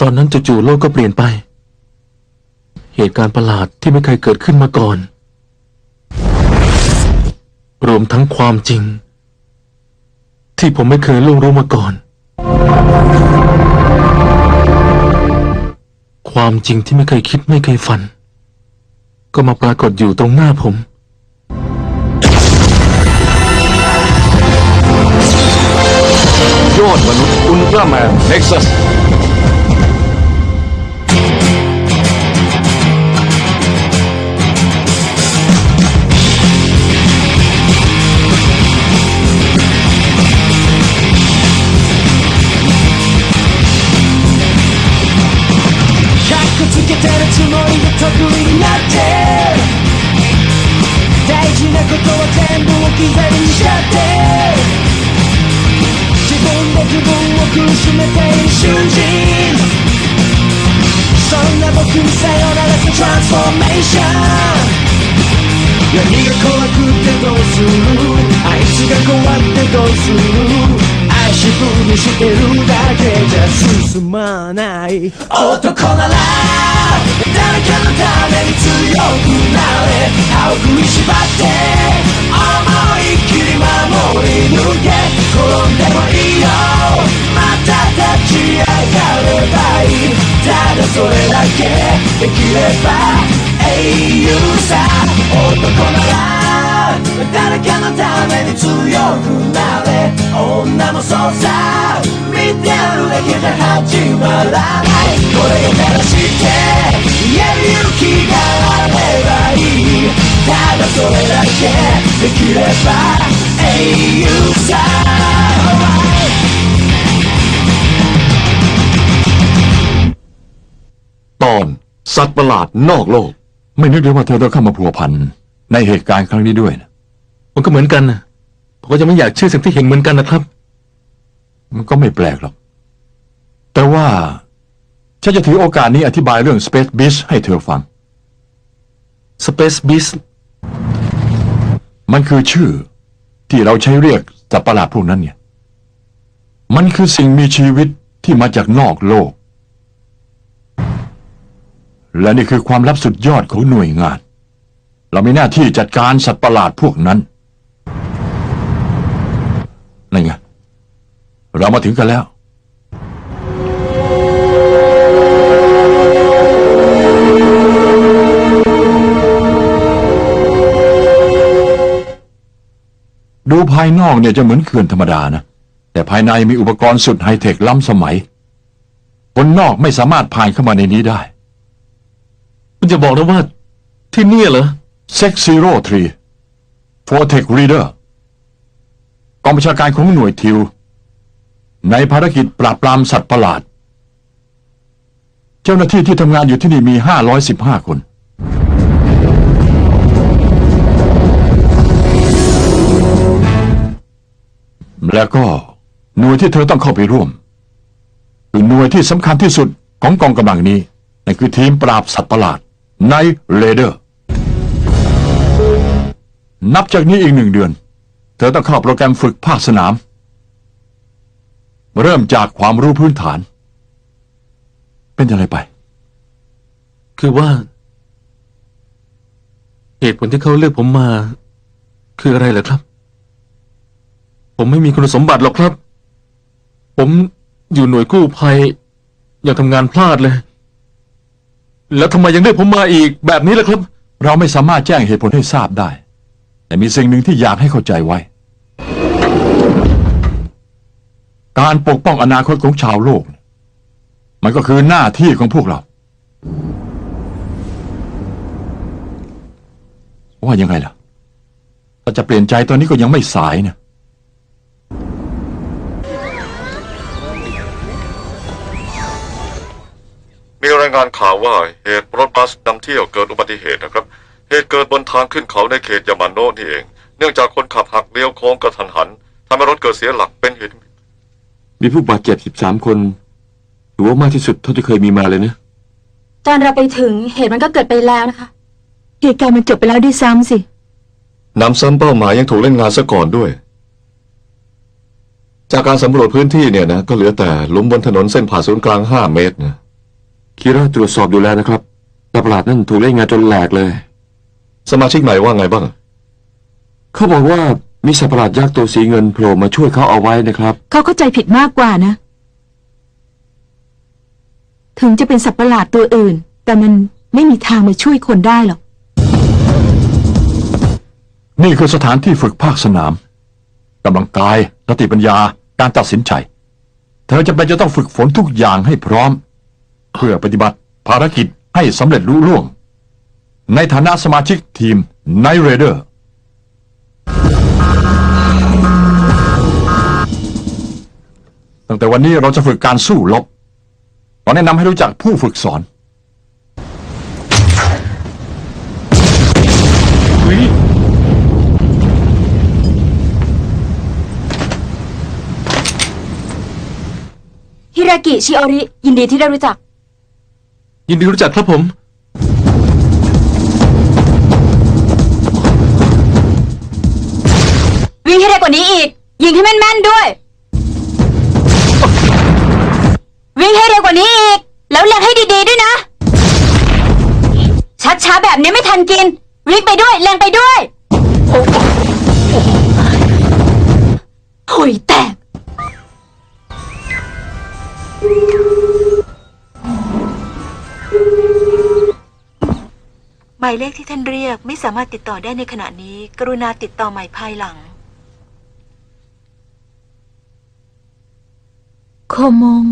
ตอนนั้นจู่ๆโลกก็เปลี่ยนไป เหตุการณ์ประหลาดที่ไม่เคยเกิดขึ้นมาก่อน รวมทั้งความจริง ที่ผมไม่เคยล่วงรู้มาก่อน ความจริงที่ไม่เคยคิดไม่เคยฝัน ก็มาปรากฏอยู่ตรงหน้าผมยอดมนุษย์อุลตร้าแมนเน็กซัส スフォーメーション何が怖くてどうするあいつが怖ってどうする足踏みしてるだけじゃ進まない男なら誰かのために強くなれ歯を食いしばって思いっきり守り抜け転んでもいいよまた立ち上がればいいただそれだけできれば英雄さ男なら誰かのために強くなれ女もそうさ見てるだけじゃ始まらないこれが正して言える勇気があればいいただそれだけできれば英雄さ ตอนสัตว์ประหลาดนอกโลก ไม่นึกเลยว่าเธอต้องเข้ามาพัวพันในเหตุการณ์ครั้งนี้ด้วยนะมันก็เหมือนกันนะผมก็จะไม่อยากเชื่อสิ่งที่เห็นเหมือนกันนะครับ มันก็ไม่แปลกหรอก แต่ว่าฉันจะถือโอกาสนี้อธิบายเรื่อง Space Beast ให้เธอฟัง Space Beast มันคือชื่อที่เราใช้เรียกสัตว์ประหลาดพวกนั้นเนี่ย มันคือสิ่งมีชีวิตที่มาจากนอกโลก และนี่คือความลับสุดยอดของหน่วยงาน เรามีหน้าที่จัดการสัตว์ประหลาดพวกนั้นนั่นไง เรามาถึงกันแล้ว ดูภายนอกเนี่ยจะเหมือนเขื่อนธรรมดานะ แต่ภายในมีอุปกรณ์สุดไฮเทคล้ำสมัย คนนอกไม่สามารถผ่านเข้ามาในนี้ได้ คุณจะบอกนะว่าที่เนี่ยเหรอ Sex Zero 3 Fortech Reader กองบัญชาการของหน่วยทิว ในภารกิจปราบปรามสัตว์ประหลาด เจ้าหน้าที่ที่ทำงานอยู่ที่นี่มี 515 คน แล้วก็หน่วยที่เธอต้องเข้าไปร่วม คือหน่วยที่สำคัญที่สุดของกองกำลังนี้นั่นคือทีมปราบสัตว์ประหลาด ในเรเดอร์ นับจากนี้อีกหนึ่งเดือน เธอต้องเข้าโปรแกรมฝึกภาคสนาม เริ่มจากความรู้พื้นฐาน เป็นอะไรไป คือว่า เหตุผลที่เขาเลือกผมมา คืออะไรเหรอครับ ผมไม่มีคุณสมบัติหรอกครับ ผมอยู่หน่วยกู้ภัยยังทำงานพลาดเลย แล้วทำไมยังเรียกผมมาอีกแบบนี้ล่ะครับ เราไม่สามารถแจ้งเหตุผลให้ทราบได้ แต่มีสิ่งหนึ่งที่อยากให้เข้าใจไว้ การปกป้องอนาคตของชาวโลก มันก็คือหน้าที่ของพวกเรา ว่ายังไงล่ะถ้าจะเปลี่ยนใจตอนนี้ก็ยังไม่สายนะ มีรายงานข่าวว่าเหตุรถบัสนำเที่ยวเกิดอุบัติเหตุนะครับ เหตุเกิดบนทางขึ้นเขาในเขตยามาโนะนี่เอง เนื่องจากคนขับหักเลี้ยวโค้งกระทันหันทำให้รถเกิดเสียหลักเป็นเหตุมีผู้บาดเจ็บ 13 คนถือว่ามากที่สุดเท่าที่เคยมีมาเลยนะ ตอนเราไปถึงเหตุมันก็เกิดไปแล้วนะคะ เหตุการณ์มันจบไปแล้วด้วยซ้ำสิ นำซ้ำเป้าหมายยังถูกเล่นงานซะก่อนด้วย จากการสำรวจพื้นที่เนี่ยนะ ก็เหลือแต่หลุมบนถนนเส้นผ่าศูนย์กลาง 5 เมตรนะ คิระตรวจสอบดูแล้วนะครับสัตว์ประหลาดนั่นถูกเล่นงานจนแหลกเลย สมาชิกใหม่ว่าไงบ้าง เขาบอกว่ามีสัตว์ประหลาดยักษ์ตัวสีเงินโผล่มาช่วยเขาเอาไว้นะครับ เขาเข้าใจผิดมากกว่านะ ถึงจะเป็นสัตว์ประหลาดตัวอื่น แต่มันไม่มีทางมาช่วยคนได้หรอก นี่คือสถานที่ฝึกภาคสนามกำลังกายสติปัญญาการตัดสินใจ เธอจะเป็นจะต้องฝึกฝนทุกอย่างให้พร้อม เพื่อปฏิบัติภารกิจให้สำเร็จลุล่วง ในฐานะสมาชิกทีม Night Raider ตั้งแต่วันนี้เราจะฝึกการสู้รบขอแนะนำให้รู้จักผู้ฝึกสอนฮิรากิ ชิโอริ ยินดีที่ได้รู้จัก ยินดีรู้จักครับผม วิ่งให้เร็วกว่านี้อีก ยิงให้แม่นๆด้วย วิ่งให้เร็วกว่านี้อีก แล้วเล็งให้ดีๆด้วยนะ ช้าๆแบบนี้ไม่ทันกิน วิ่งไปด้วยเล็งไปด้วยโอยแตก หมายเลขที่ท่านเรียกไม่สามารถติดต่อได้ในขณะนี้ กรุณาติดต่อใหม่ภายหลังโคมง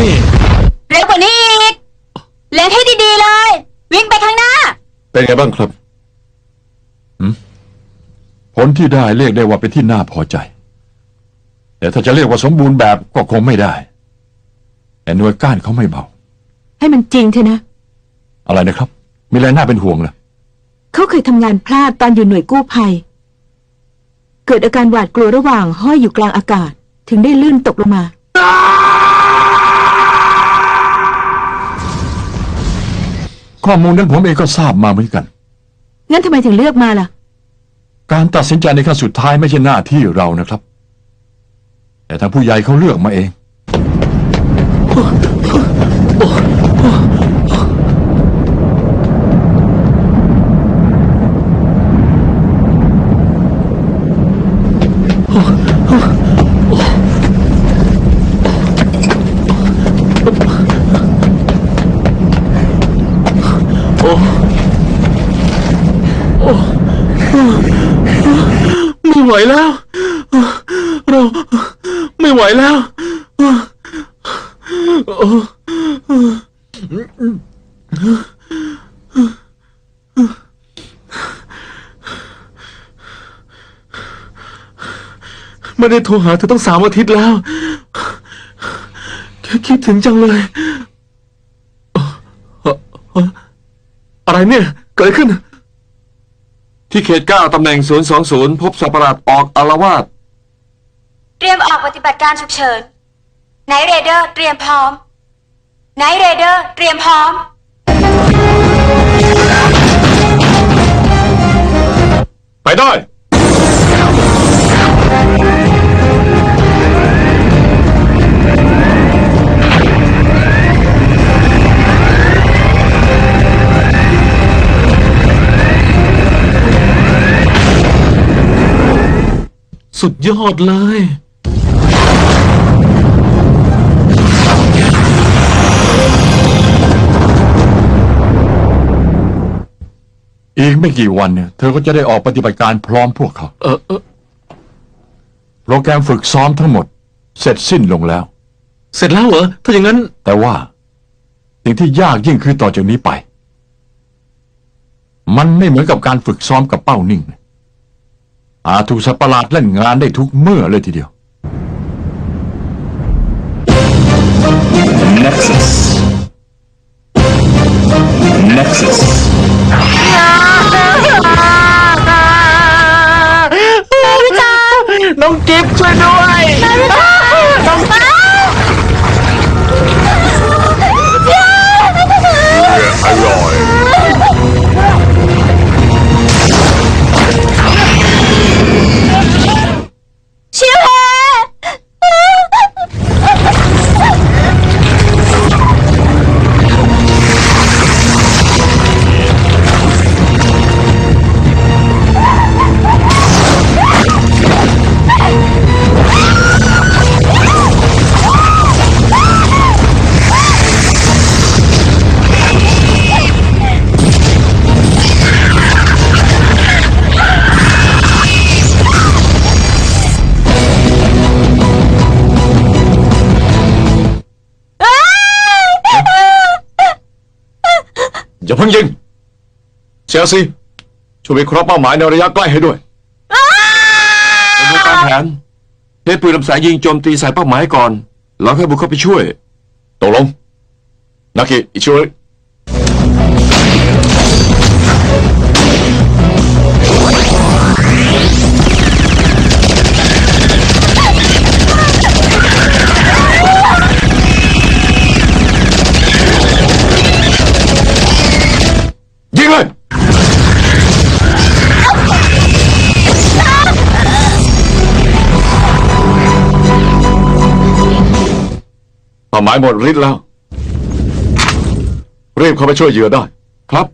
นี่ เร็วกว่านี้อีก เล็งให้ดีๆเลย วิ่งไปข้างหน้า เป็นไงบ้างครับ ผลที่ได้เรียกได้ว่าเป็นที่น่าพอใจ แต่ถ้าจะเรียกว่าสมบูรณ์แบบก็คงไม่ได้ แต่หน่วยก้านเขาไม่เบา ให้มันจริงเถอะนะ อะไรนะครับ มีอะไรน่าเป็นห่วงเหรอเขาเคยทำงานพลาดตอนอยู่หน่วยกู้ภัย เกิดอาการหวาดกลัวระหว่างห้อยอยู่กลางอากาศ ถึงได้ลื่นตกลงมา ข้อมูลนั้นผมเองก็ทราบมาเหมือนกัน งั้นทำไมถึงเลือกมาล่ะ การตัดสินใจในขั้นสุดท้ายไม่ใช่หน้าที่เรานะครับ แต่ทางผู้ใหญ่เขาเลือกมาเอง ไม่ไหวแล้ว เราไม่ไหวแล้วไม่ได้โทรหาเธอตั้งสามอาทิตย์แล้ว คิดถึงจังเลย อะไรเนี่ย เกิดอะไรขึ้น ที่เขตเก้าตำแหน่ง020พบสัตว์ประหลาดออกอารวาสเตรียมออกปฏิบัติการฉุกเฉินไนเรเดอร์เตรียมพร้อมไนเรเดอร์เตรียมพร้อม ไปได้ สุดยอดเลย อีกไม่กี่วันเนี่ย เธอก็จะได้ออกปฏิบัติการพร้อมพวกเขา เออเออโปรแกรมฝึกซ้อมทั้งหมด เสร็จสิ้นลงแล้ว เสร็จแล้วเหรอ ถ้าอย่างนั้น แต่ว่า สิ่งที่ยากยิ่งคือต่อจากนี้ไป มันไม่เหมือนกับการฝึกซ้อมกับเป้านิ่ง อาจถูกสัตว์ประหลาดเล่นงานได้ทุกเมื่อเลยทีเดียว Nexus. Nexus. น้องกิฟช่วยด้วยอร่อย งยิงเซียซีช่วยวิเคราะห์เป้าหมายในระยะใกล้ให้ด้วยดำเนินตามแผนใช้ปืนลำแสงยิงโจมตีใส่เป้าหมายก่อน แล้วค่อยบุกเข้าไปช่วย ตกลงนากิอิชิโริาหมายหมดฤทธิ์แล้วรีบเข้าไปช่วยเหยื่อได้ ครับ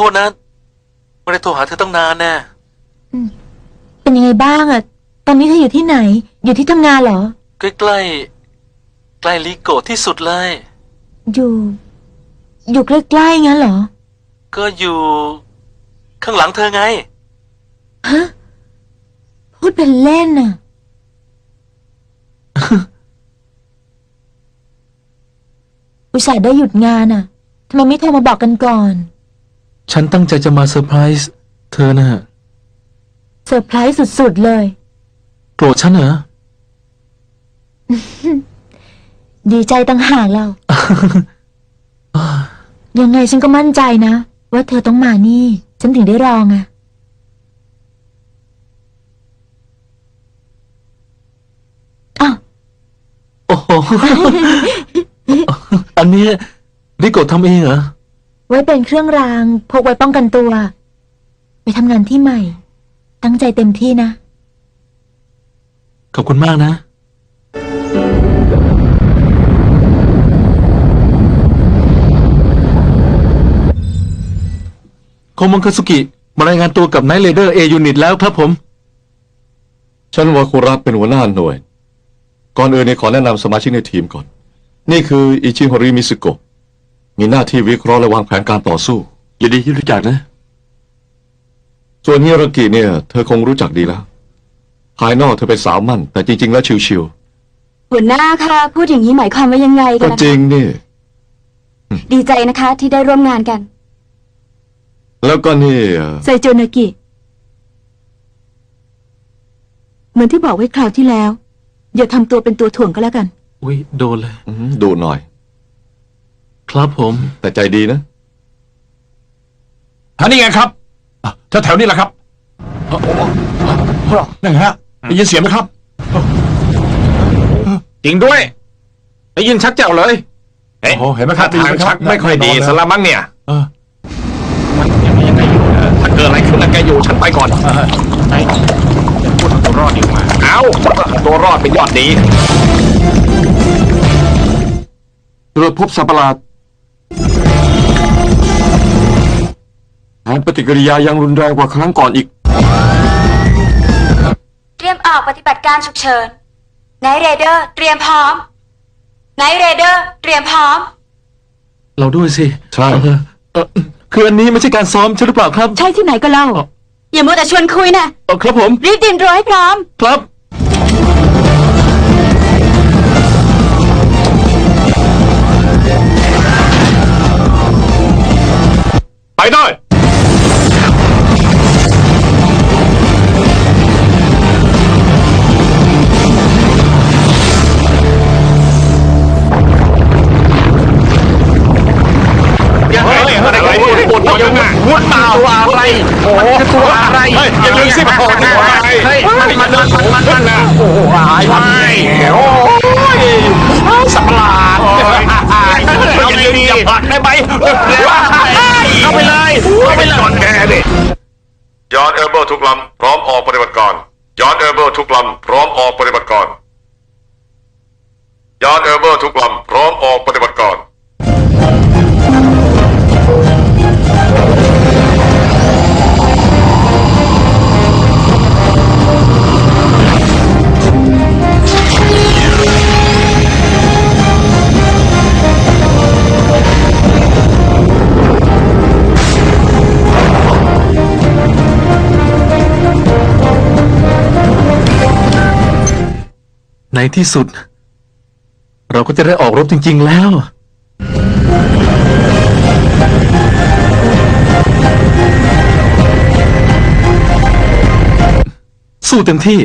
ทษนะ ไม่ได้โทรหาเธอตั้งนานแน่ เป็นยังไงบ้างอะตอนนี้เธออยู่ที่ไหน อยู่ที่ทำงานเหรอใกล้ใกล้ๆ ใกล้ลิโกะที่สุดเลย อยู่ อยู่ใกล้ๆงั้นเหรอ ก็อยู่ ข้างหลังเธอไง ฮะ พูดเป็นเล่นน่ะ อุตส่าห์ได้หยุดงานอะทำไมไม่โทรมาบอกกันก่อน ฉันตั้งใจจะมาเซอร์ไพรส์เธอนะเซอร์ไพรส์สุดๆเลย โกรธฉันเหรอ ดีใจตั้งหากเรา ยังไงฉันก็มั่นใจนะ ว่าเธอต้องมานี่ ฉันถึงได้รองอะอ้าวโอ้โห อันนี้ลิโกะทำเองเหรอ ไว้เป็นเครื่องราง พกไว้ป้องกันตัว ไปทำงานที่ใหม่ ตั้งใจเต็มที่นะ ขอบคุณมากนะ โคมงคาสุกิ มารายงานตัวกับไนท์เรเดอร์เอยูนิตแล้วครับผม ฉันวาคุระเป็นหัวหน้าหน่วย ก่อนอื่นเนี่ยขอแนะนำสมาชิกในทีมก่อน นี่คืออิชิโฮริมิสุโกะ มีหน้าที่วิเคราะห์และวางแผนการต่อสู้ ยินดีที่รู้จักนะ ส่วนฮิรากิเนี่ย เธอคงรู้จักดีแล้ว ภายนอกเธอเป็นสาวมั่น แต่จริง ๆ แล้วชิวหัวหน้าคะพูดอย่างนี้หมายความว่ายังไงๆกัก็นนะจริงนี่ ดีใจนะคะ ที่ได้ร่วมงานกัน แล้วก็นี่เอ่อไซโจนากิ เหมือนที่บอกไว้คราวที่แล้ว อย่าทำตัวเป็นตัวถ่วงก็แล้วกัน อุ้ยโดนเลย อืมดูหน่อย ครับผมแต่ใจดีนะท่านี่ไงครับแถวแถวๆนี้แหละครับนั่นไงฮะได้ยินเสียงไหมครับ จริงด้วยได้ยินชัดเจ้าเลยโอ้โหเห็นไหมคถ้ารับทางชักไม่ค่อยดีสละมั้งเนี่ยเออมันยังไงยังไงอยู่เออถ้าเกิดอะไรขึ้นแล้วแกอยู่ฉันไปก่อนไหนจะพูดเอาตัวรอดดีกว่าเอาตัวรอดเป็นยอดดีตรวจพบสัตว์ประหลาด นปฏิกิริยายังรุนแรงกว่าครั้งก่อนอีก เตรียมออกปฏิบัติการฉุกเฉินไนท์เรเดอร์ เตรียมพร้อมไนท์เรเดอร์ เตรียมพร้อม เราด้วยสิใช่ เออเออคืออันนี้ไม่ใช่การซ้อมใช่หรือเปล่าครับใช่ที่ไหนก็เล่า อย่ามัวแต่ชวนคุยนะ เออครับผมรีบเตรียมตัวให้พร้อม ครับ ไปได้ อะไรปวดปวดปวดยังไงวุ้นตาตัวอะไรโอ้ตัวอะไรเฮ้ยอย่าดึงสิมันโผล่ที่หัวใจเฮ้ยมันมันมันมันมันนะโอ้โหหายไปโอ้ยสับประหลาดอย่าดึงดิอย่าผลักได้ไหมเข้าไปเลยเข้าไปเลยแกดิยานเออร์เบอร์ทุกลำพร้อมออกปฏิบัติการยานเออร์เบอร์ทุกลำพร้อมออกปฏิบัติการยานเออร์เบอร์ทุกลำพร้อมออกปฏิบัติการ ในที่สุด เราก็จะได้ออกรบจริง ๆ แล้ว สู้เต็มที่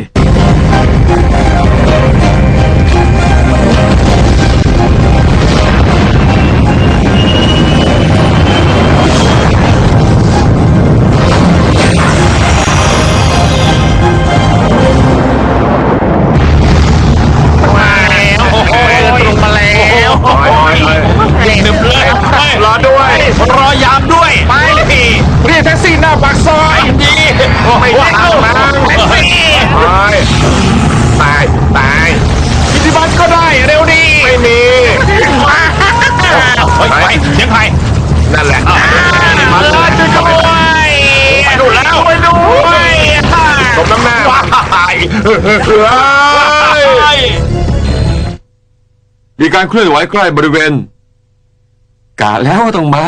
การเคลื่อนไหวใกล้บริเวณ กะแล้วว่าต้องมา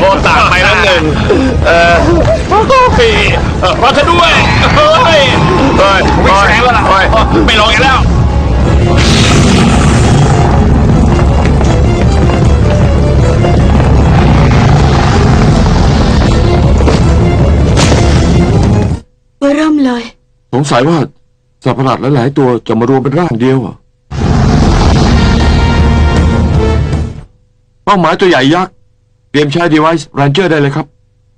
โทรสั่งไปแล้วหนึ่งเออพี่รอฉันด้วย เฮ้ยเฮ้ยวิ่งแสงแล้วล่ะไม่ลองอีกแล้ว สงสัยว่าสัตว์ประหลาดหลาย ๆ ตัวจะมารวมเป็นร่างเดียวอะเป้าหมายตัวใหญ่ยักษ์ เตรียมใช้ device ranger ได้เลยครับ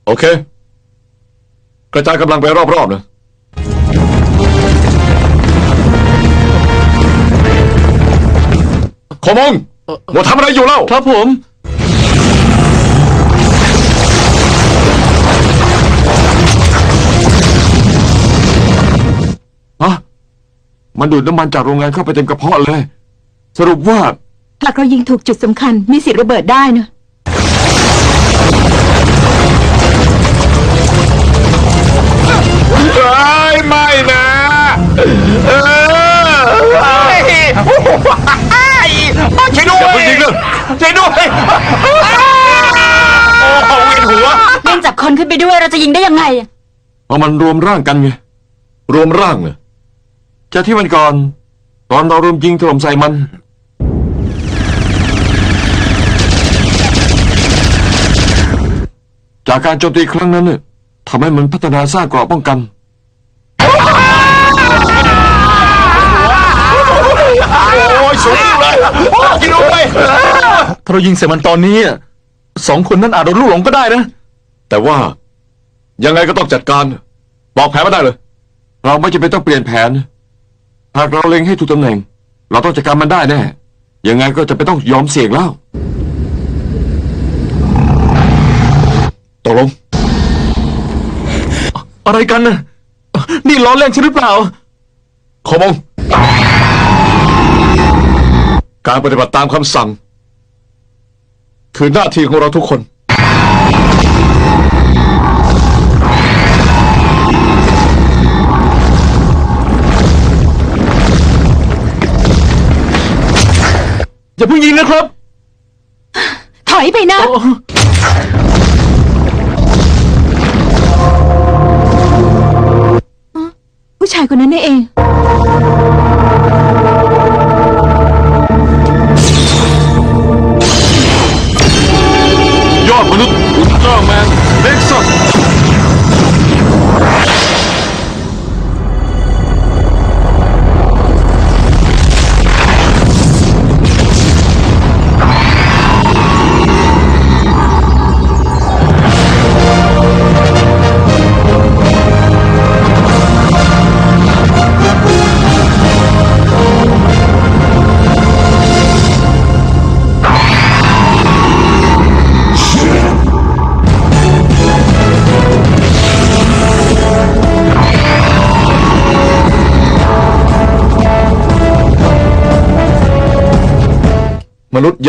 โอเค กระจายกำลังไปรอบๆนะขอมองหมดทำอะไรอยู่เล่า ครับผม ฮะมันดูดน้ำมันจากโรงงานเข้าไปเต็มกระเพาะเลย สรุปว่า หากเรายิงถูกจุดสำคัญ มีสิทธิ์ระเบิดได้นะเฮ้ยไม่นะเออเฮ้ยช่วยด้วยอย่าเพิ่งยิงนะ ช่วยด้วยโอ้โหเวียนหัวเนื่องจากคนขึ้นไปด้วยเราจะยิงได้ยังไงเพราะมันรวมร่างกันไง รวมร่างเนี่ย จากที่วันก่อน ตอนเรารุมยิงถล่มใส่มัน จากการโจมตีครั้งนั้นเนี่ยทำให้มันพัฒนาสร้างเกราะป้องกัน โอ้ยสูงเลยช่วยด้วยถ้าเรายิงใส่มันตอนนี้อะสองคนนั้นอาจโดนลูกหลงก็ได้นะ แต่ว่ายังไงก็ต้องจัดการบอกแผนมาได้เลย เราไม่จำเป็นต้องเปลี่ยนแผน หากเราเล็งให้ถูกตำแหน่ง เราต้องจัดการมันได้แน่ ยังไงก็จะไม่ต้องยอมเสี่ยงแล้วตกลง อะไรกันนะนี่ล้อเล่นใช่หรือเปล่า ขอมองการปฏิบัติตามคำสั่ง คือหน้าที่ของเราทุกคน อย่าเพิ่งยิงนะครับ ถอยไปนะโอ้ผู้ชายคนนั้นนี่เอง ยอดมนุษย์อุลตร้าแมนเล็กซัส มนุษย์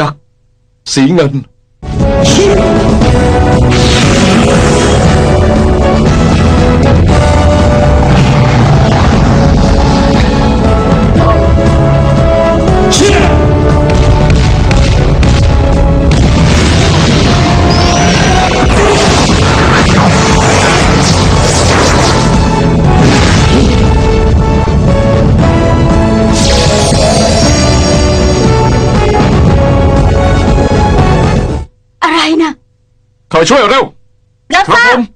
ยักษ์สีเงินอะไรนะเข้าไปช่วยเร็วรับทราบ